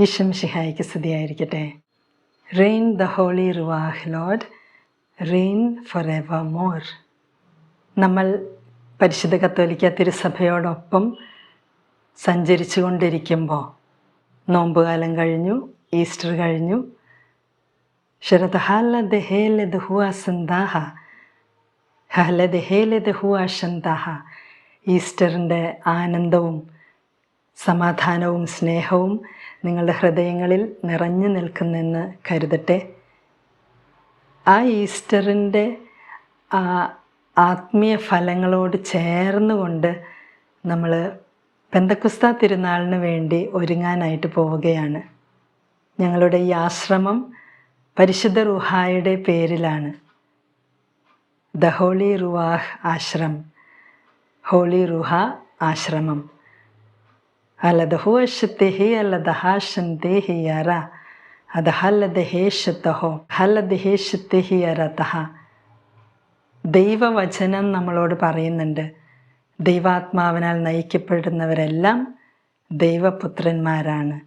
ഈശ്വം ഷിഹായിക്ക് സ്തുതിയായിരിക്കട്ടെ. Reign the Holy Ruah Lord reign for ever more നമ്മൾ പരിശുദ്ധ കത്തോലിക്ക തിരുസഭയോടൊപ്പം സഞ്ചരിച്ചു കൊണ്ടിരിക്കുമ്പോൾ നോമ്പുകാലം കഴിഞ്ഞു ഈസ്റ്റർ കഴിഞ്ഞു. ശരദഹാലദ് ഹേലദ് ഹുവ സന്താഹ ഹല ഹേലദ് ഹുവ ശന്താഹ ഈസ്റ്ററിന്റെ ആനന്ദവും സമാധാനവും സ്നേഹവും നിങ്ങളുടെ ഹൃദയങ്ങളിൽ നിറഞ്ഞു നിൽക്കുന്നെന്ന് കരുതട്ടെ. ആ ഈസ്റ്ററിന്റെ ആ ആത്മീയ ഫലങ്ങളോട് ചേർന്നുകൊണ്ട് നമ്മൾ പെന്തക്കുസ്ത തിരുനാളിന് വേണ്ടി ഒരുങ്ങാനായിട്ട് പോവുകയാണ്. ഞങ്ങളുടെ ഈ ആശ്രമം പരിശുദ്ധ റുഹായുടെ പേരിലാണ്. The Holy Ruah Ashram Holy Ruah ആശ്രമം. അലദഹുവശത്തേഹി അലദഹാശന്തേഹി അറ അത് ഹല്ലദഹേഷത്തഹോ ഹല്ലദഹേഷത്തേഹി അറതഹ ദൈവവചനം നമ്മളോട് പറയുന്നുണ്ട്. ദൈവാത്മാവിനാൽ നയിക്കപ്പെടുന്നവരെല്ലാം ദൈവപുത്രന്മാരാണ്.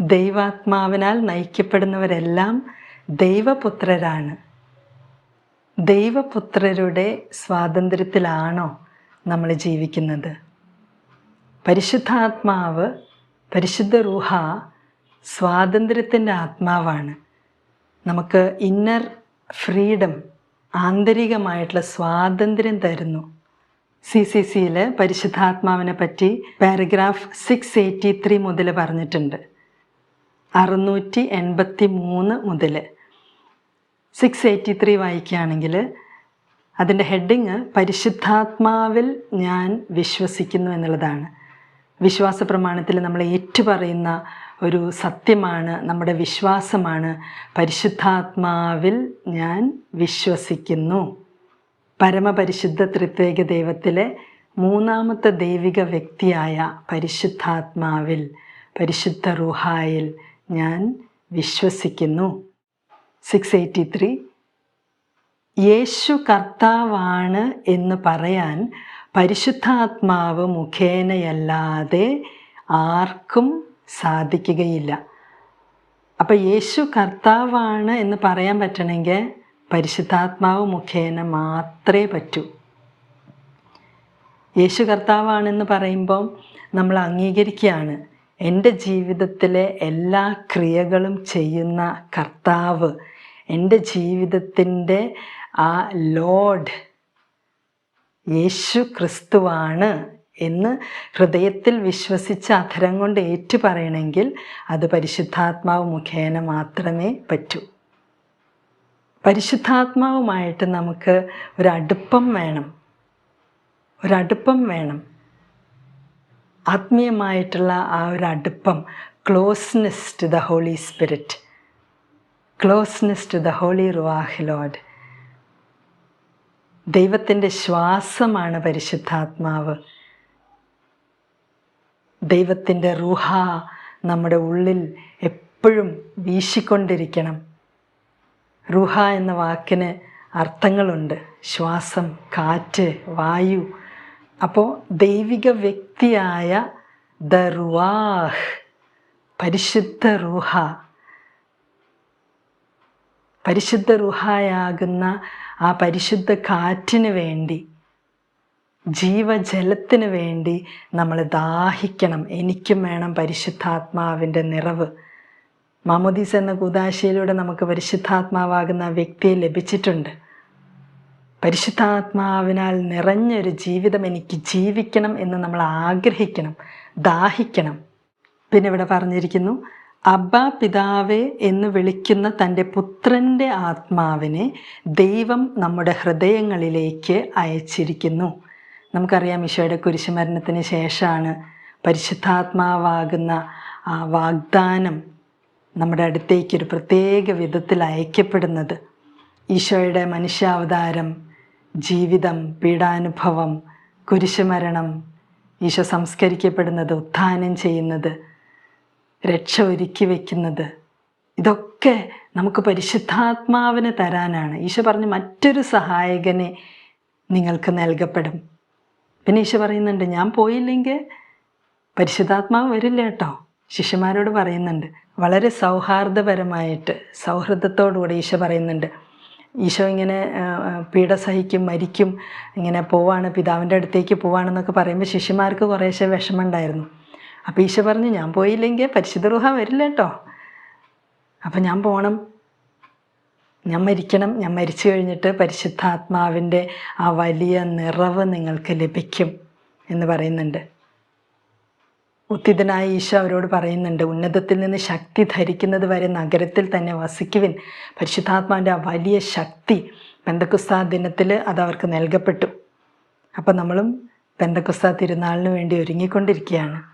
ദൈവാത്മാവിനാൽ നയിക്കപ്പെടുന്നവരെല്ലാം ദൈവപുത്രരാണ്. ദൈവപുത്രരുടെ സ്വാതന്ത്ര്യത്തിലാണോ നമ്മൾ ജീവിക്കുന്നത്? പരിശുദ്ധാത്മാവ് പരിശുദ്ധ റൂഹ സ്വാതന്ത്ര്യത്തിന്റെ ആത്മാവാണ്. നമുക്ക് ഇന്നർ ഫ്രീഡം ആന്തരികമായിട്ടുള്ള സ്വാതന്ത്ര്യം തരുന്നു. സി സി സിയിൽ പരിശുദ്ധാത്മാവിനെ പറ്റി പാരഗ്രാഫ് സിക്സ് എയ്റ്റി ത്രീ മുതൽ പറഞ്ഞിട്ടുണ്ട്. അറുന്നൂറ്റി എൺപത്തി മൂന്ന് മുതൽ സിക്സ് എയ്റ്റി ത്രീ വായിക്കുകയാണെങ്കിൽ അതിന്റെ ഹെഡിങ് പരിശുദ്ധാത്മാവിൽ ഞാൻ വിശ്വസിക്കുന്നു എന്നുള്ളതാണ്. വിശ്വാസ പ്രമാണത്തിൽ നമ്മൾ ഏറ്റുപറയുന്ന ഒരു സത്യമാണ് നമ്മുടെ വിശ്വാസമാണ്. പരിശുദ്ധാത്മാവിൽ ഞാൻ വിശ്വസിക്കുന്നു. പരമപരിശുദ്ധ ത്രിത്വേക ദൈവത്തിലെ മൂന്നാമത്തെ ദൈവിക വ്യക്തിയായ പരിശുദ്ധാത്മാവിൽ പരിശുദ്ധ റുഹായിൽ ഞാൻ വിശ്വസിക്കുന്നു. സിക്സ് എയ്റ്റി ത്രീ യേശു കർത്താവാണ് എന്ന് പറയാൻ പരിശുദ്ധാത്മാവ് മുഖേനയല്ലാതെ ആർക്കും സാധിക്കുകയില്ല. അപ്പം യേശു കർത്താവാണ് എന്ന് പറയാൻ പറ്റണമെങ്കിൽ പരിശുദ്ധാത്മാവ് മുഖേന മാത്രമേ പറ്റൂ. യേശു കർത്താവാണെന്ന് പറയുമ്പം നമ്മൾ അംഗീകരിക്കുകയാണ്. എന്റെ ജീവിതത്തിലെ എല്ലാ ക്രിയകളും ചെയ്യുന്ന കർത്താവ് എന്റെ ജീവിതത്തിന്റെ ആ ലോഡ് യേശു ക്രിസ്തുവാണ് എന്ന് ഹൃദയത്തിൽ വിശ്വസിച്ച് അധരം കൊണ്ട് ഏറ്റു പറയണമെങ്കിൽ അത് പരിശുദ്ധാത്മാവ് മുഖേന മാത്രമേ പറ്റൂ. പരിശുദ്ധാത്മാവുമായിട്ട് നമുക്ക് ഒരടുപ്പം വേണം. ഒരടുപ്പം വേണം. ആത്മീയമായിട്ടുള്ള ആ ഒരു അടുപ്പം closeness to the Holy Spirit closeness to the Holy Ruah Lord ദൈവത്തിന്റെ ശ്വാസമാണ് പരിശുദ്ധാത്മാവ്. ദൈവത്തിന്റെ റുഹ നമ്മുടെ ഉള്ളിൽ എപ്പോഴും വീശിക്കൊണ്ടിരിക്കണം. റുഹ എന്ന വാക്കിന് അർത്ഥങ്ങളുണ്ട്. ശ്വാസം കാറ്റ് വായു. അപ്പോൾ ദൈവിക വ്യക്തിയായ ദ റുവാഹ് പരിശുദ്ധ റുഹ. പരിശുദ്ധ റുഹായാകുന്ന ആ പരിശുദ്ധ കാറ്റിന് വേണ്ടി ജീവജലത്തിന് വേണ്ടി നമ്മൾ ദാഹിക്കണം. എനിക്കും വേണം പരിശുദ്ധാത്മാവിന്റെ നിറവ്. മാമോദീസ് എന്ന കുദാശയിലൂടെ നമുക്ക് പരിശുദ്ധാത്മാവാകുന്ന വ്യക്തിയെ ലഭിച്ചിട്ടുണ്ട്. പരിശുദ്ധാത്മാവിനാൽ നിറഞ്ഞൊരു ജീവിതം എനിക്ക് ജീവിക്കണം എന്ന് നമ്മൾ ആഗ്രഹിക്കണം ദാഹിക്കണം. പിന്നെ ഇവിടെ പറഞ്ഞിരിക്കുന്നു അബ്ബ പിതാവേ എന്ന് വിളിക്കുന്ന തന്റെ പുത്രന്റെ ആത്മാവിനെ ദൈവം നമ്മുടെ ഹൃദയങ്ങളിലേക്ക് അയച്ചിരിക്കുന്നു. നമുക്കറിയാം ഈശോയുടെ കുരിശുമരണത്തിന് ശേഷമാണ് പരിശുദ്ധാത്മാവാകുന്ന ആ വാഗ്ദാനം നമ്മുടെ അടുത്തേക്ക് ഒരു പ്രത്യേക വിധത്തിൽ അയക്കപ്പെടുന്നത്. ഈശോയുടെ മനുഷ്യാവതാരം ജീവിതം പീഡാനുഭവം കുരിശുമരണം ഈശോ സംസ്കരിക്കപ്പെടുന്നത് ഉത്ഥാനം ചെയ്യുന്നത് രക്ഷ ഒരുക്കി വയ്ക്കുന്നത് ഇതൊക്കെ നമുക്ക് പരിശുദ്ധാത്മാവിന് തരാനാണ്. ഈശോ പറഞ്ഞ് മറ്റൊരു സഹായകനെ നിങ്ങൾക്ക് നൽകപ്പെടും. പിന്നെ ഈശോ പറയുന്നുണ്ട് ഞാൻ പോയില്ലെങ്കിൽ പരിശുദ്ധാത്മാവ് വരില്ല കേട്ടോ. ശിഷ്യന്മാരോട് പറയുന്നുണ്ട് വളരെ സൗഹാർദ്ദപരമായിട്ട് സൗഹൃദത്തോടുകൂടി ഈശോ പറയുന്നുണ്ട്. ഈശോ ഇങ്ങനെ പീഡ സഹിക്കും മരിക്കും ഇങ്ങനെ പോവാണ് പിതാവിന്റെ അടുത്തേക്ക് പോവാണെന്നൊക്കെ പറയുമ്പോൾ ശിഷ്യന്മാർക്ക് കുറേശ്ശെ വിഷമമുണ്ടായിരുന്നു അപ്പോൾ ഈശോ പറഞ്ഞു ഞാൻ പോയില്ലെങ്കിൽ പരിശുദ്ധ റുഹ വരില്ല കേട്ടോ അപ്പം ഞാൻ പോകണം ഞാൻ മരിക്കണം. ഞാൻ മരിച്ചു കഴിഞ്ഞിട്ട് പരിശുദ്ധാത്മാവിന്റെ ആ വലിയ നിറവ് നിങ്ങൾക്ക് ലഭിക്കും എന്ന് പറയുന്നുണ്ട്. ഉത്തിതനായ ഈശോ അവരോട് പറയുന്നുണ്ട് ഉന്നതത്തിൽ നിന്ന് ശക്തി ധരിക്കുന്നത് വരെ നഗരത്തിൽ തന്നെ വസിക്കുവിൻ. പരിശുദ്ധാത്മാവിന്റെ ആ വലിയ ശക്തി പെന്തക്കുസ്താ ദിനത്തിൽ അത് അവർക്ക് നൽകപ്പെട്ടു. അപ്പം നമ്മളും പെന്തക്കുസ്താ തിരുനാളിന് വേണ്ടി ഒരുങ്ങിക്കൊണ്ടിരിക്കുകയാണ്.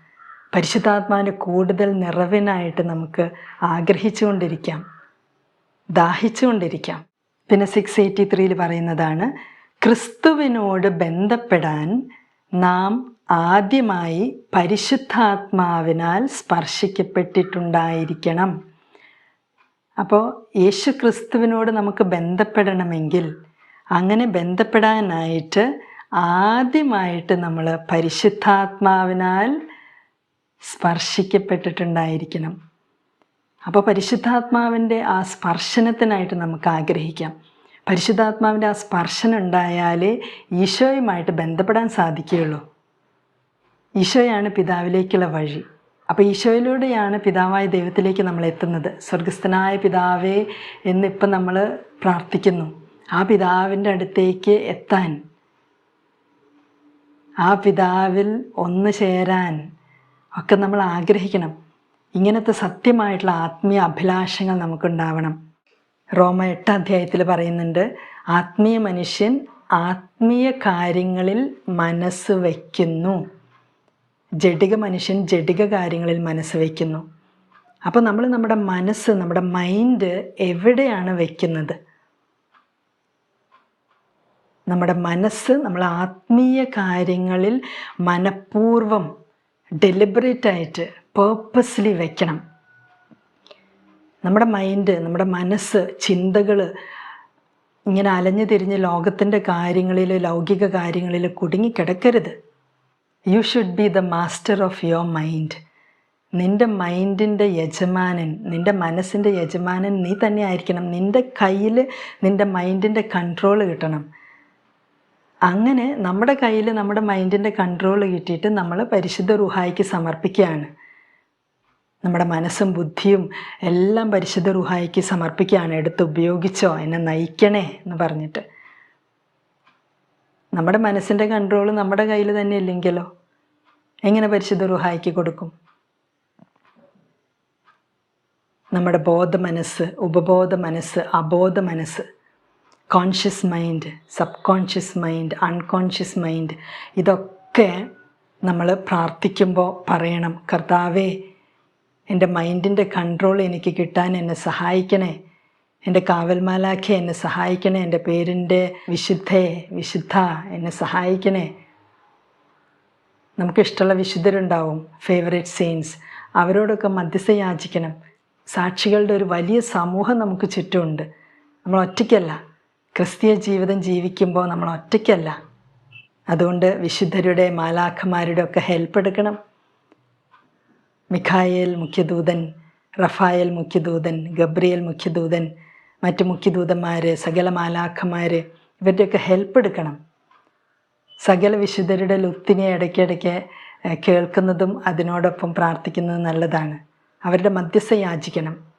പരിശുദ്ധാത്മാവിന്റെ കൂടുതൽ നിറവിനായിട്ട് നമുക്ക് ആഗ്രഹിച്ചുകൊണ്ടിരിക്കാം. ദാഹിച്ചുകൊണ്ടിരിക്കാം. പിന്നെ സിക്സ് എയ്റ്റി ത്രീയിൽ പറയുന്നതാണ് ക്രിസ്തുവിനോട് ബന്ധപ്പെടാൻ നാം ആദ്യമായി പരിശുദ്ധാത്മാവിനാൽ സ്പർശിക്കപ്പെട്ടിട്ടുണ്ടായിരിക്കണം. അപ്പോൾ യേശു ക്രിസ്തുവിനോട് നമുക്ക് ബന്ധപ്പെടണമെങ്കിൽ അങ്ങനെ ബന്ധപ്പെടാനായിട്ട് ആദ്യമായിട്ട് നമ്മൾ പരിശുദ്ധാത്മാവിനാൽ സ്പർശിക്കപ്പെട്ടിട്ടുണ്ടായിരിക്കണം. അപ്പോൾ പരിശുദ്ധാത്മാവിന്റെ ആ സ്പർശനത്തിനായിട്ട് നമുക്ക് ആഗ്രഹിക്കാം. പരിശുദ്ധാത്മാവിന്റെ ആ സ്പർശനം ഉണ്ടായാലേ ഈശോയുമായിട്ട് ബന്ധപ്പെടാൻ സാധിക്കുകയുള്ളൂ. ഈശോയാണ് പിതാവിലേക്കുള്ള വഴി. അപ്പോൾ ഈശോയിലൂടെയാണ് പിതാവായ ദൈവത്തിലേക്ക് നമ്മൾ എത്തുന്നത്. സ്വർഗസ്ഥനായ പിതാവേ എന്നിപ്പം നമ്മൾ പ്രാർത്ഥിക്കുന്നു. ആ പിതാവിന്റെ അടുത്തേക്ക് എത്താൻ ആ പിതാവിൽ ഒന്ന് ചേരാൻ ഒക്കെ നമ്മൾ ആഗ്രഹിക്കണം. ഇങ്ങനത്തെ സത്യമായിട്ടുള്ള ആത്മീയ അഭിലാഷങ്ങൾ നമുക്കുണ്ടാവണം. റോമ എട്ട് അധ്യായത്തിൽ പറയുന്നുണ്ട് ആത്മീയ മനുഷ്യൻ ആത്മീയ കാര്യങ്ങളിൽ മനസ്സ് വയ്ക്കുന്നു. ജഡിക മനുഷ്യൻ ജഡിക കാര്യങ്ങളിൽ മനസ്സ് വയ്ക്കുന്നു. അപ്പോൾ നമ്മൾ നമ്മുടെ മനസ്സ് നമ്മുടെ മൈൻഡ് എവിടെയാണ് വയ്ക്കുന്നത്? നമ്മുടെ മനസ്സ് നമ്മൾ ആത്മീയ കാര്യങ്ങളിൽ മനഃപൂർവം ഡെലിബറേറ്റ് ആയിട്ട് പേർപ്പസ്ലി വയ്ക്കണം നമ്മുടെ മൈൻഡ് നമ്മുടെ മനസ്സ് ചിന്തകൾ ഇങ്ങനെ അലഞ്ഞു തിരിഞ്ഞ് ലോകത്തിന്റെ കാര്യങ്ങളിൽ ലൗകിക കാര്യങ്ങളിൽ കുടുങ്ങിക്കിടക്കരുത് you should be the master of your mind നിന്റെ മൈൻഡിന്റെ യജമാനൻ നിന്റെ മനസ്സിന്റെ യജമാനൻ നീ തന്നെ ആയിരിക്കണം. നിന്റെ കയ്യിൽ നിന്റെ മൈൻഡിന്റെ കൺട്രോൾ കിട്ടണം. അങ്ങനെ നമ്മുടെ കയ്യിൽ നമ്മുടെ മൈൻഡിന്റെ കൺട്രോൾ കിട്ടിയിട്ട് നമ്മൾ പരിശുദ്ധ റുഹായിക്ക് സമർപ്പിക്കുകയാണ്. നമ്മുടെ മനസ്സും ബുദ്ധിയും എല്ലാം പരിശുദ്ധ റുഹായിക്ക് സമർപ്പിക്കുകയാണ്. എടുത്ത് ഉപയോഗിച്ചോ? എന്നെ നയിക്കണേ എന്ന് പറഞ്ഞിട്ട്. നമ്മുടെ മനസ്സിന്റെ കൺട്രോൾ നമ്മുടെ കയ്യിൽ തന്നെ ഇല്ലെങ്കിലോ? എങ്ങനെ പരിശുദ്ധ റുഹായിക്ക് കൊടുക്കും? നമ്മുടെ ബോധ മനസ്സ് ഉപബോധ മനസ്സ് അബോധ മനസ്സ് conscious mind subconscious mind unconscious mind ഇതൊക്കെ നമ്മൾ പ്രാർത്ഥിക്കുമ്പോൾ പറയണം കർത്താവേ എന്റെ മൈൻഡിന്റെ കൺട്രോൾ എനിക്ക് കിട്ടാൻ എന്നെ സഹായിക്കണേ. എന്റെ കാവൽമാലാഖെ എന്നെ സഹായിക്കണേ. എന്റെ പേരിന്റെ വിശുദ്ധയെ വിശുദ്ധ എന്നെ സഹായിക്കണേ. നമുക്കിഷ്ടമുള്ള വിശുദ്ധരുണ്ടാവും ഫേവറേറ്റ് സെയിൻസ് അവരോടൊക്കെ മധ്യസ്ഥ യാചിക്കണം. സാക്ഷികളുടെ ഒരു വലിയ സമൂഹം നമുക്ക് ചുറ്റുമുണ്ട്. നമ്മൾ ഒറ്റയ്ക്കല്ല. ക്രിസ്തീയ ജീവിതം ജീവിക്കുമ്പോൾ നമ്മൾ ഒറ്റയ്ക്കല്ല. അതുകൊണ്ട് വിശുദ്ധരുടെ മാലാഖമാരുടെ ഒക്കെ ഹെൽപ്പ് എടുക്കണം. മിഖായേൽ മുഖ്യദൂതൻ റഫായേൽ മുഖ്യദൂതൻ ഗബ്രിയേൽ മുഖ്യദൂതൻ മറ്റ് മുഖ്യദൂതന്മാർ സകല മാലാഖമാർ ഇവരുടെയൊക്കെ ഹെൽപ്പ് എടുക്കണം. സകല വിശുദ്ധരുടെ ലുത്തിനെ ഇടയ്ക്കിടയ്ക്ക് കേൾക്കുന്നതും അതിനോടൊപ്പം പ്രാർത്ഥിക്കുന്നതും നല്ലതാണ്. അവരുടെ മധ്യസ്ഥ യാചിക്കണം.